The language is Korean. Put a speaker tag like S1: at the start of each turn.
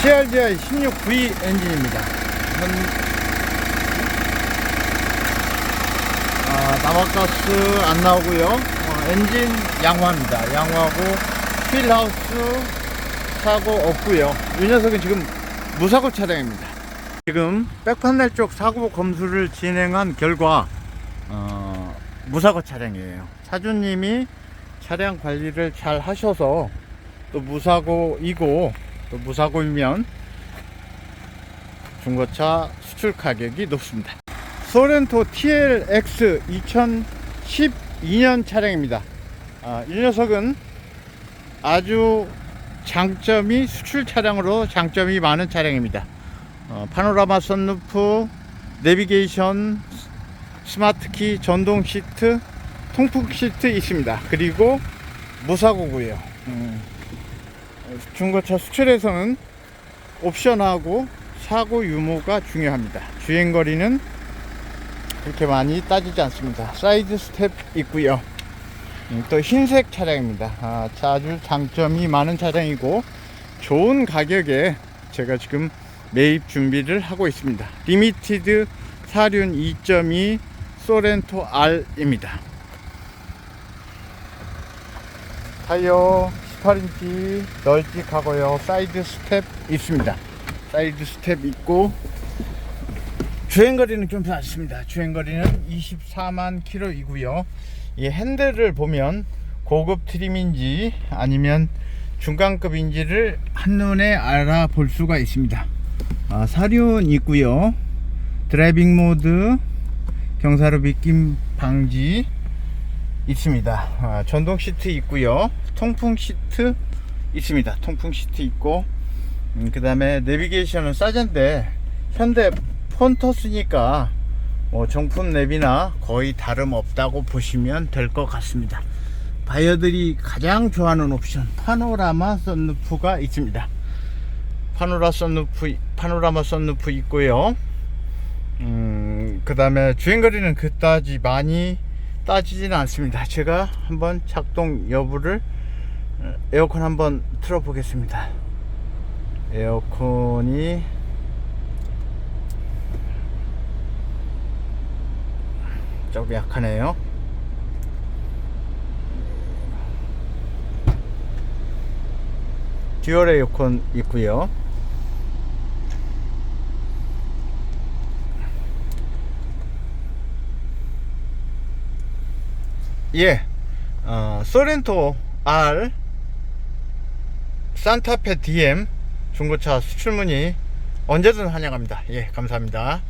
S1: CRGI 16V 엔진입니다. 현, 아, 나와가스 안 나오고요. 어, 엔진 양호합니다. 양호하고 휠하우스 사고 없고요. 이 녀석은 지금 무사고 차량입니다. 지금 백판넬 쪽 사고 검수를 진행한 결과 어, 무사고 차량이에요. 차주님이 차량 관리를 잘 하셔서 또 무사고이고 또 무사고이면 중고차 수출 가격이 높습니다. 소렌토 TLX 2012년 차량입니다. 아, 이 녀석은 아주 장점이 수출 차량으로 장점이 많은 차량입니다. 어, 파노라마 선루프, 내비게이션, 스마트키, 전동 시트, 통풍 시트 있습니다. 그리고 무사고고요. 음, 중고차 수출에서는 옵션하고 사고 유무가 중요합니다. 주행거리는 그렇게 많이 따지지 않습니다. 사이드 스텝 있고요. 음, 또 흰색 차량입니다. 아, 자, 아주 장점이 많은 차량이고 좋은 가격에 제가 지금 매입 준비를 하고 있습니다. 리미티드 사륜 2.2 소렌토 R입니다. 타이어 18인치 널찍하고요. 사이드 스텝 있습니다. 사이드 스텝 있고 주행거리는 좀 낮습니다. 주행거리는 24만 킬로이고요. 이 핸들을 보면 고급 트림인지 아니면 중간급인지를 한눈에 알아볼 수가 있습니다. 아, 사륜 있고요. 드라이빙 모드, 경사로 비낌 방지 있습니다. 아, 전동 시트 있고요. 통풍 시트 있습니다. 통풍 시트 있고 음, 그 다음에 내비게이션은 싸젠데 현대 폰터스니까 뭐 정품 랩이나 거의 다름없다고 보시면 될 것 같습니다. 바이어들이 가장 좋아하는 옵션 파노라마 썬루프가 있습니다. 파노라 썬루프 파노라마 썬루프 있고요. 음, 그 다음에 주행거리는 그다지 많이 따지지는 않습니다. 제가 한번 작동 여부를 어, 에어컨 한번 틀어 보겠습니다. 에어컨이 조금 약하네요. 듀얼 에어컨 있고요. 예, 어, 소렌토 R 산타페 DM 중고차 수출 문의 언제든 환영합니다. 예, 감사합니다.